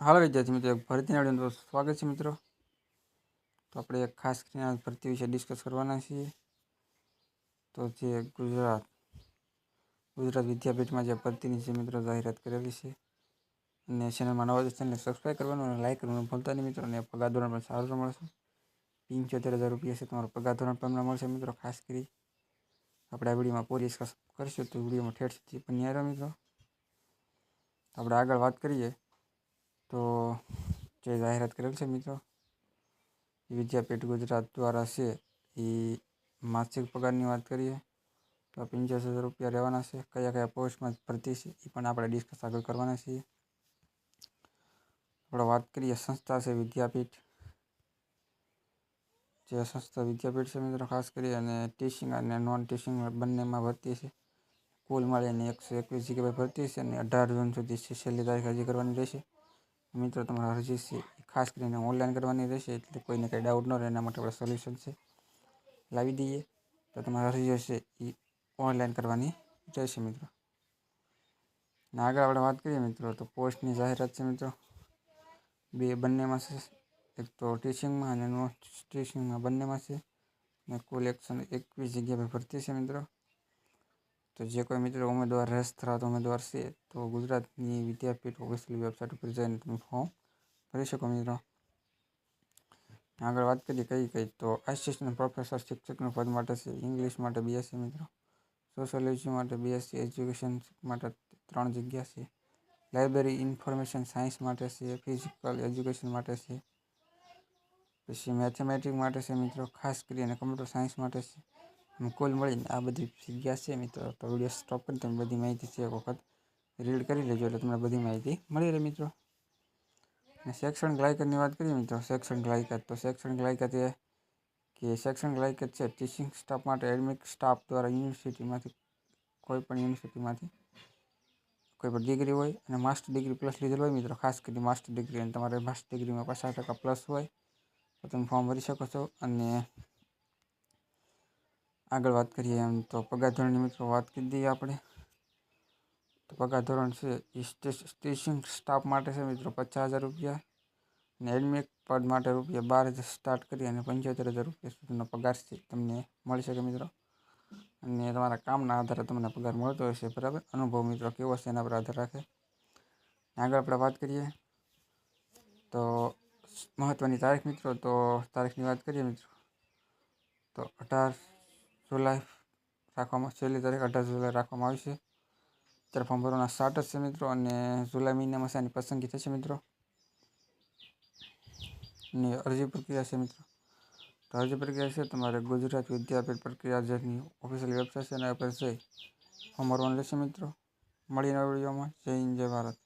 હાલો વિદ્યાર્થી મિત્રો ભરતી નાડ્યું તો સ્વાગત છે મિત્રો તો આપણે એક ખાસ કરીને ભરતી વિશે ડિસ્કસ કરવાના છીએ તો જે ગુજરાત ગુજરાત વિદ્યાપીઠમાં જે ભરતીની જે મિત્રો જાહેરાત કરેલી છે અને ચેનલમાં નવા ચેનલને સબસ્ક્રાઈબ કરવાનું અને લાઈક કરવાનું ભૂલતા નહીં મિત્રો અને પગાર ધોરણ પણ સારું મળશે પંચોતેર હજાર રૂપિયા છે તમારો પગાર ધોરણ પણ મળશે મિત્રો ખાસ કરી આપણે આ વિડીયોમાં પૂરી ડિસ્કસ કરીશું તો વિડીયોમાં ઠેઠ સુધી બન્યા રહો મિત્રો આપણે આગળ વાત કરીએ તો જે જાહેરાત કરેલ છે મિત્રો વિદ્યાપીઠ ગુજરાત દ્વારા છે એ માસિક પગારની વાત કરીએ તો પંચ્યાસી હજાર રૂપિયા રહેવાના છે કયા કયા પોસ્ટમાં ભરતી છે એ પણ આપણે ડિસ્કસ આગળ કરવાના છીએ આપણે વાત કરીએ સંસ્થા છે વિદ્યાપીઠ જે સંસ્થા વિદ્યાપીઠ છે મિત્રો ખાસ કરી અને ટીચિંગ અને નોન ટીચિંગ બંનેમાં ભરતી છે કુલ મળીને એકસો એકવીસ જગ્યાએ ભરતી છે અને અઢાર જૂન સુધી છેલ્લી તારીખ હજી કરવાની રહેશે મિત્રો, તમારા અરજી છે ખાસ કરીને ઓનલાઈન કરવાની રહેશે એટલે કોઈને કંઈ ડાઉટ ન રહે, એના માટે આપણે સોલ્યુશન છે. લાવી દઈએ. તો તમારા અરજી હશે એ ઓનલાઈન કરવાની રહેશે, મિત્રો. ને, આગળ આપણે વાત કરીએ, મિત્રો, તો પોસ્ટની જાહેરાત છે, મિત્રો. બે બંનેમાં છે. એક તો ટીચિંગમાં અને નોન ટીચિંગમાં બંનેમાં છે. ને કુલ એકસો એકવીસ જગ્યા પર ભરતી છે, મિત્રો. તો જે કોઈ મિત્રો ઉમેદવાર રસ ધરાવતો ઉમેદવાર છે, તો ગુજરાતની વિદ્યાપીઠ ઓફિશિયલ વેબસાઇટ ઉપર જઈને તમે ફોર્મ ભરી શકો મિત્રો. આગળ વાત કરીએ કઈ કઈ, તો આસિસ્ટન્ટ પ્રોફેસર શિક્ષકનું પદ માટે છે ઇંગ્લિશ માટે બીએસસી મિત્રો. સોશિયોલોજી માટે બીએસસી એજ્યુકેશન માટે ત્રણ જગ્યા છે. લાઇબ્રેરી ઇન્ફોર્મેશન સાયન્સ માટે છે ફિઝિકલ એજ્યુકેશન માટે છે. પછી મેથેમેટિક માટે છે મિત્રો, ખાસ કરીને કમ્પ્યુટર સાયન્સ માટે છે. કુલ મળીને આ બધી જગ્યા છે મિત્રો. તો વીડિયો સ્ટોપ કરી તમે બધી માહિતી છે એક વખત રીડ કરી લેજો એટલે તમને બધી માહિતી મળી રહે મિત્રો. અને શૈક્ષણિક લાયકાતની વાત કરીએ મિત્રો. શૈક્ષણિક લાયકાત તો શૈક્ષણિક લાયકાત એ કે શૈક્ષણિક લાયકાત છે. ટીચિંગ સ્ટાફ માટે એડમિટ સ્ટાફ દ્વારા યુનિવર્સિટીમાંથી કોઈ પણ યુનિવર્સિટીમાંથી કોઈ પણ ડિગ્રી હોય અને માસ્ટર ડિગ્રી પ્લસ લીધેલ હોય મિત્રો. ખાસ કરીને માસ્ટર ડિગ્રી અને તમારે માસ્ટર ડિગ્રીમાં પચાસ ટકા પ્લસ હોય તો તમે ફોર્મ ભરી શકો છો અને આગળ વાત કરીએ એમ તો પગાર ધોરણની મિત્રો વાત કરી દઈએ આપણે તો પગાર ધોરણ છે એ ટીચિંગ સ્ટાફ માટે છે મિત્રો પચાસ હજાર રૂપિયા અને એડમિટ પદ માટે રૂપિયા બાર હજાર સ્ટાર્ટ કરી અને પંચોતેર હજાર રૂપિયા સુધીનો પગાર છે તમને મળી શકે મિત્રો અને તમારા કામના આધારે તમને પગાર મળતો હશે બરાબર અનુભવ મિત્રો કેવો છે એના પર આધાર રાખે આગળ આપણે વાત કરીએ તો મહત્ત્વની તારીખ મિત્રો તો તારીખની વાત કરીએ મિત્રો તો અઢાર જુલાઈ રાખવામાં છેલ્લી તારીખ અઢાર જુલાઈ રાખવામાં આવી છે. ત્યારે ફોર્મ ભરવાના સ્ટાર્ટ છે મિત્રો અને જુલાઈ મહિનામાં છે પસંદગી થશે મિત્રો. અને અરજી પ્રક્રિયા છે મિત્રો. તો અરજી પ્રક્રિયા છે તમારે ગુજરાત વિદ્યાપીઠ પ્રક્રિયા જેની ઓફિશિયલ વેબસાઇટ છે એના પર જઈ ફોર્મ ભરવાનું રહેશે મિત્રો. મળીને વિડીયોમાં. જય હિન્દ, જય ભારત.